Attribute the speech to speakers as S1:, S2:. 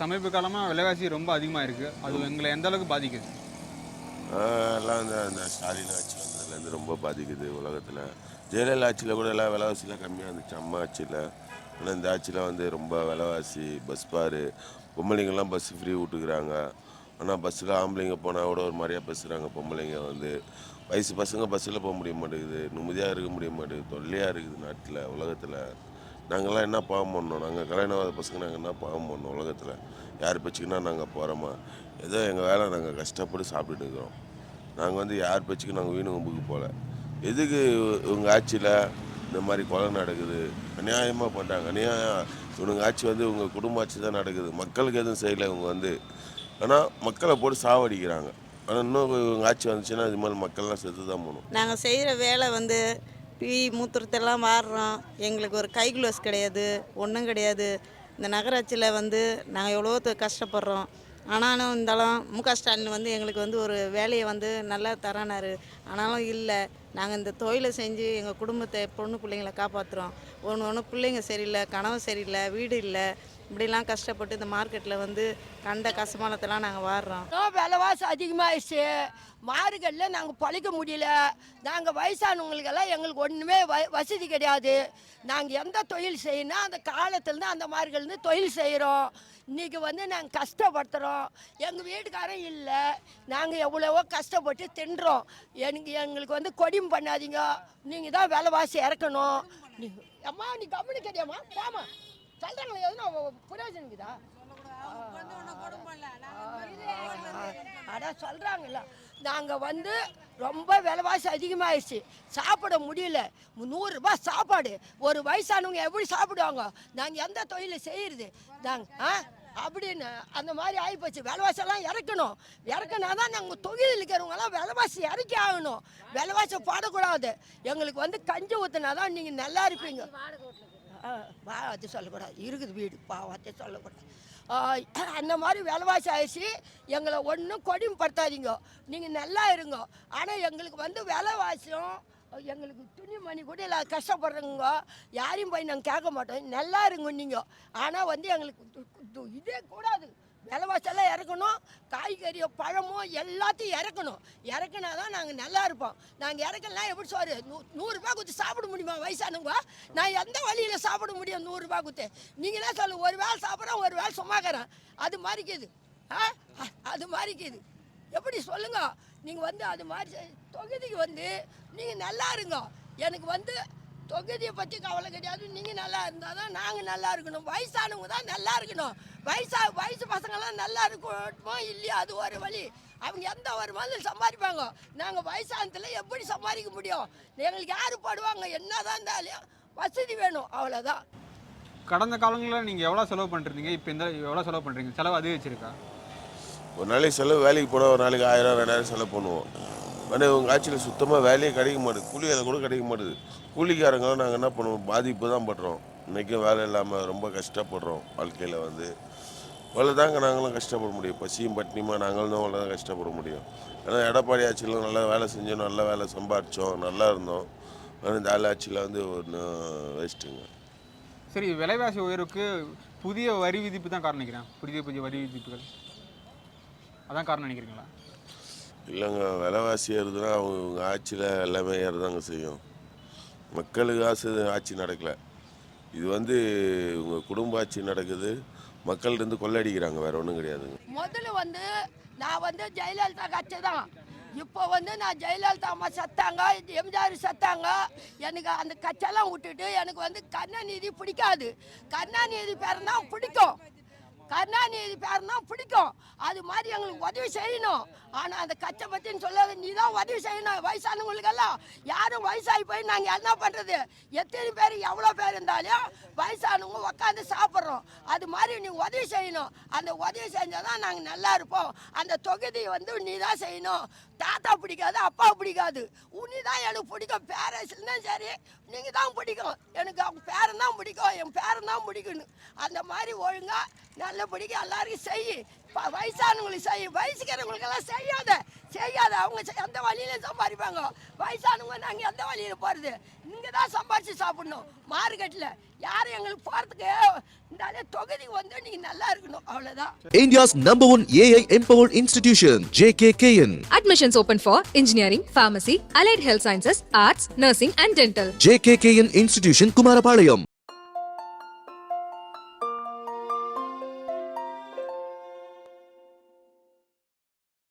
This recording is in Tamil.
S1: சமீப காலமாக விலைவாசி ரொம்ப அதிகமாக இருக்குது அது எங்களை எந்த அளவுக்கு பாதிக்குது?
S2: எல்லாம் இந்த இந்த ஸ்டாலின் ஆட்சி வந்ததுலேருந்து ரொம்ப பாதிக்குது உலகத்தில். ஜெயலலிதா ஆட்சியில் கூட எல்லாம் விலைவாசிலாம் கம்மியாக இருந்துச்சு. அம்மா ஆட்சியில். ஆனால் இந்த ஆட்சியில் வந்து ரொம்ப விலைவாசி பஸ் பாரு பொம்பளைங்கள்லாம் பஸ் ஃப்ரீ விட்டுக்கிறாங்க ஆனால் பஸ்ஸில் ஆம்பளைங்க போனால் கூட ஒரு மாதிரியாக பேசுகிறாங்க பொம்பளைங்க வந்து. வயசு பசங்க பஸ்ஸில் போக முடிய மாட்டேங்குது. நிம்மதியாக இருக்க முடிய மாட்டேங்குது. தொல்லையாக இருக்குது நாட்டில் உலகத்தில். நாங்கள்லாம் என்ன பாவம் பண்ணோம்? நாங்கள் கல்யாணம் பசங்க நாங்கள் என்ன பாவம் பண்ணோம் உலகத்தில்? யார் பேச்சுக்குன்னா நாங்கள் போகிறோமா ஏதோ எங்கள் வேலை நாங்கள் கஷ்டப்பட்டு சாப்பிட்டுட்டு இருக்கிறோம். நாங்கள் வந்து யார் பேச்சுக்கு நாங்கள் வீணு கும்புக்கு போகல. எதுக்கு உங்கள் ஆட்சியில் இந்த மாதிரி கொலை நடக்குது? அநியாயமாக பண்ணுறாங்க அநியாயம். இவனுங்க ஆட்சி வந்து உங்கள் குடும்ப ஆட்சி தான் நடக்குது. மக்களுக்கு எதுவும் செய்யலை இவங்க வந்து. ஆனால் மக்களை போட்டு சாவடிக்கிறாங்க. ஆனால் இன்னும் இவங்க ஆட்சி வந்துச்சுன்னா இது மாதிரி மக்கள்லாம் செத்து தான் போகணும்.
S3: நாங்கள் செய்கிற வேலை வந்து டீ மூத்திரத்தெல்லாம் வாடுறோம். எங்களுக்கு ஒரு கை க்ளோஸ் கிடையாது. ஒன்றும் கிடையாது. இந்த நகராட்சியில் வந்து நாங்கள் எவ்வளோ கஷ்டப்படுறோம். ஆனாலும் இருந்தாலும் முக ஸ்டாலின் வந்து எங்களுக்கு வந்து ஒரு வேலையை வந்து நல்லா தரானார். ஆனாலும் இல்லை. நாங்கள் இந்த தொழிலை செஞ்சு எங்கள் குடும்பத்தை பொண்ணு பிள்ளைங்களை காப்பாற்றுறோம் ஒன்று ஒன்று பிள்ளைங்க சரியில்லை கனவு சரியில்லை வீடு இல்லை. இப்படிலாம் கஷ்டப்பட்டு இந்த மார்க்கெட்டில் வந்து கண்ட கசமானத்தெல்லாம் நாங்கள் வாடுறோம்
S4: விலைவாசி அதிகமாகிடுச்சு மார்க்கெட்டில் நாங்கள் பழிக்க முடியல. நாங்கள் வயசானவங்களுக்கெல்லாம் எங்களுக்கு ஒன்றுமே வ வசதி கிடையாது. நாங்கள் எந்த தொழில் செய்யணும் அந்த காலத்துலேருந்து அந்த மார்க்கெட்லேருந்து தொழில் செய்கிறோம் இன்றைக்கி வந்து நாங்கள் கஷ்டப்படுத்துகிறோம் எங்கள் வீட்டுக்காரன் இல்லை. நாங்கள் எவ்வளவோ கஷ்டப்பட்டு தின்றோம். எனக்கு எங்களுக்கு வந்து கொடியும் பண்ணாதீங்க. நீங்கள் தான் விலைவாசி இறக்கணும். நீ அம்மா நீ கவனிக்கிறியம்மா ஆமாம் சொல்றாங்களே எதுனா பிரயோஜனம் இருக்குதா அதான் சொல்கிறாங்கல்ல நாங்கள் வந்து ரொம்ப விலைவாசி அதிகமாகிடுச்சு சாப்பிட முடியல. நூறுரூபா சாப்பாடு. ஒரு வயசானவங்க எப்படி சாப்பிடுவாங்க? நாங்கள் எந்த தொழிலை செய்கிறது நாங்கள் ஆ அப்படின்னு அந்த மாதிரி ஆகிப்போச்சு விலைவாசியெல்லாம் இறக்கணும். இறக்கினா தான் நாங்கள் தொழில் இருக்கிறவங்கலாம் விலைவாசி இறக்கி ஆகணும். விலைவாசி பாடக்கூடாது. எங்களுக்கு வந்து கஞ்சி ஊற்றுனா தான் நீங்கள் நல்லா இருப்பீங்க. ஆ, சொல்லக்கூடாது. இருக்குது வீடு பாவத்தை சொல்லக்கூடாது. அந்த மாதிரி விலைவாசி ஆயிடுச்சு. எங்களை ஒன்றும் கொடிமைப்படுத்தாதீங்க. நீங்கள் நல்லா இருங்க. ஆனால் எங்களுக்கு வந்து விலைவாசியும் எங்களுக்கு துணிமணி கூட இல்லை கஷ்டப்படுறவங்க யாரையும் போய் நாங்கள் கேட்க மாட்டோம். நல்லா இருங்க நீங்கள் ஆனால் வந்து எங்களுக்கு இதே கூடாது. விலைவாசெல்லாம் இறக்கணும். காய்கறியோ பழமோ எல்லாத்தையும் இறக்கணும். இறக்குனா தான் நாங்கள் நல்லா இருப்போம். நாங்கள் இறக்கலாம் எப்படி சார் நூ நூறுரூபா கொடுத்து சாப்பிட முடியுமா வயசானவங்க? நான் எந்த வழியில் சாப்பிட முடியும் நூறுரூபா கொடுத்து? நீங்களே சொல்லு ஒரு வேளை சாப்பிட்றேன் ஒரு வேளை சும்மாக்கிறேன். அது மாதிரிக்குது ஆ? அது மாதிரிக்குது எப்படி சொல்லுங்க? நீங்கள் வந்து அது மாதிரி செய்- தொகுதிக்கு வந்து நீங்கள் நல்லா இருங்க. எனக்கு வந்து தொகுதியை பற்றி கவலை கிடையாது. நீங்கள் நல்லா இருந்தால் தான் நாங்கள் நல்லா இருக்கணும். வயசானவங்க தான் நல்லா இருக்கணும். வயசா வயசு பசங்கள்லாம் நல்லா இருக்கணுமோ இல்லையா அது ஒரு வழி. அவங்க எந்த ஒரு மாதிரி சம்பாதிப்பாங்க? நாங்கள் வயசானத்தில் எப்படி சம்பாதிக்க முடியும்? எங்களுக்கு யார் போடுவாங்க? என்ன தான் இருந்தாலும் வசதி வேணும். அவ்வளோதான்
S1: கடந்த காலங்களில் நீங்கள் எவ்வளோ செலவு பண்ணிருந்தீங்க? இப்போ இந்த எவ்வளோ செலவு பண்ணுறீங்க செலவு அதிகரிச்சிருக்கா?
S2: ஒரு நாளைக்கு செலவு வேலைக்கு போனால் ஒரு நாளைக்கு ஆயிரம் ரெண்டாயிரம் செலவு பண்ணுவோம். ஆனால் உங்கள் ஆட்சியில் சுத்தமாக வேலையே கிடைக்க மாட்டுது. கூலி வேலை கூட கிடைக்க மாட்டுது. கூலிக்காரங்களும் நாங்கள் என்ன பண்ணுவோம்? பாதிப்பு தான் படுறோம். இன்றைக்கும் வேலை இல்லாமல் ரொம்ப கஷ்டப்படுறோம் வாழ்க்கையில் வந்து. அவ்வளோ தாங்க நாங்களும் கஷ்டப்பட முடியும். பசியும் பட்டினியுமா நாங்களும் தான் அவ்வளோ தான் கஷ்டப்பட முடியும். ஆனால் எடப்பாடி ஆட்சியில் நல்லா வேலை செஞ்சோம் நல்ல வேலை சம்பாரித்தோம் நல்லா இருந்தோம். ஆனால் இந்த ஆள் ஆட்சியில் வந்து ஒன்று வேஸ்ட்டுங்க
S1: சரி விலைவாசி உயர்வுக்கு புதிய வரி விதிப்பு தான் காரணம் நினைக்கிறேன். புதிய புதிய வரி விதிப்புகள். அதான் காரணம் நினைக்கிறீங்களா?
S2: இல்லைங்க விலைவாசி ஏறுதுன்னா அவங்க ஆட்சியில் எல்லாமே ஏறதாங்க செய்யும். மக்களுக்கு ஆசை ஆட்சி நடக்கலை. இது வந்து உங்கள் குடும்ப ஆட்சி நடக்குது. மக்கள்கிட்ட கொள்ளடிக்கிறாங்க. வேற ஒன்றும் கிடையாதுங்க.
S4: முதல்ல வந்து நான் வந்து ஜெயலலிதா கட்சி தான் இப்போ வந்து நான் ஜெயலலிதா அம்மா செத்தாங்க எம்ஜிஆர் செத்தாங்க. எனக்கு அந்த கட்சியெல்லாம் விட்டுட்டு எனக்கு வந்து கருணாநிதி பிடிக்காது. கருணாநிதி பேர் தான் பிடிக்கும். கருணாநிதி பேர் தான் பிடிக்கும். அது மாதிரி எங்களுக்கு உதவி செய்யணும். ஆனால் அந்த கச்சை பற்றின்னு சொல்லாத நீ தான் உதவி செய்யணும். வயசானவங்களுக்கெல்லாம் யாரும் வயசாகி போய் நாங்கள் என்ன பண்ணுறது எத்தனை பேர் எவ்வளோ பேர் இருந்தாலும் வயசானவங்க உட்காந்து சாப்பிட்றோம். அது மாதிரி நீ உதவி செய்யணும். அந்த உதவி செஞ்சால் தான் நாங்கள் நல்லா இருப்போம். அந்த தொகுதி வந்து நீ தான் செய்யணும். தாத்தா பிடிக்காது அப்பா பிடிக்காது. உன்னி தான் எனக்கு பிடிக்கும். பேரண்ட்ஸ்லாம் சரி நீங்கள் தான் பிடிக்கும். எனக்கு அவங்க பேரன் தான் பிடிக்கும். என் பேரன் தான் பிடிக்கணும் அந்த மாதிரி ஒழுங்காக நல்லபடிக்கு எல்லாருக்கும் செய். ப- வயசானவங்களுக்கு செய்யும் வயசுக்கிறவங்களுக்கெல்லாம் செய்யாத. செய்யாத அவங்க எந்த வழியில சம்பாதிப்பாங்க வயசானவங்க நாங்கள் எந்த வழியில போகிறது இங்கே தான் சம்பாரிச்சு சாப்பிடணும் மார்க்கெட்டில் யாரும் எங்களுக்கு போகிறதுக்கு இந்த தொகுதிக்கு வந்து நீங்கள் நல்லா இருக்கணும் அவ்வளோதான்
S5: India's number one AI empowered institution, JKKN.
S6: Admissions open for engineering, pharmacy, allied health sciences, arts, nursing, and dental.
S5: JKKN Institution, Kumarapalayam.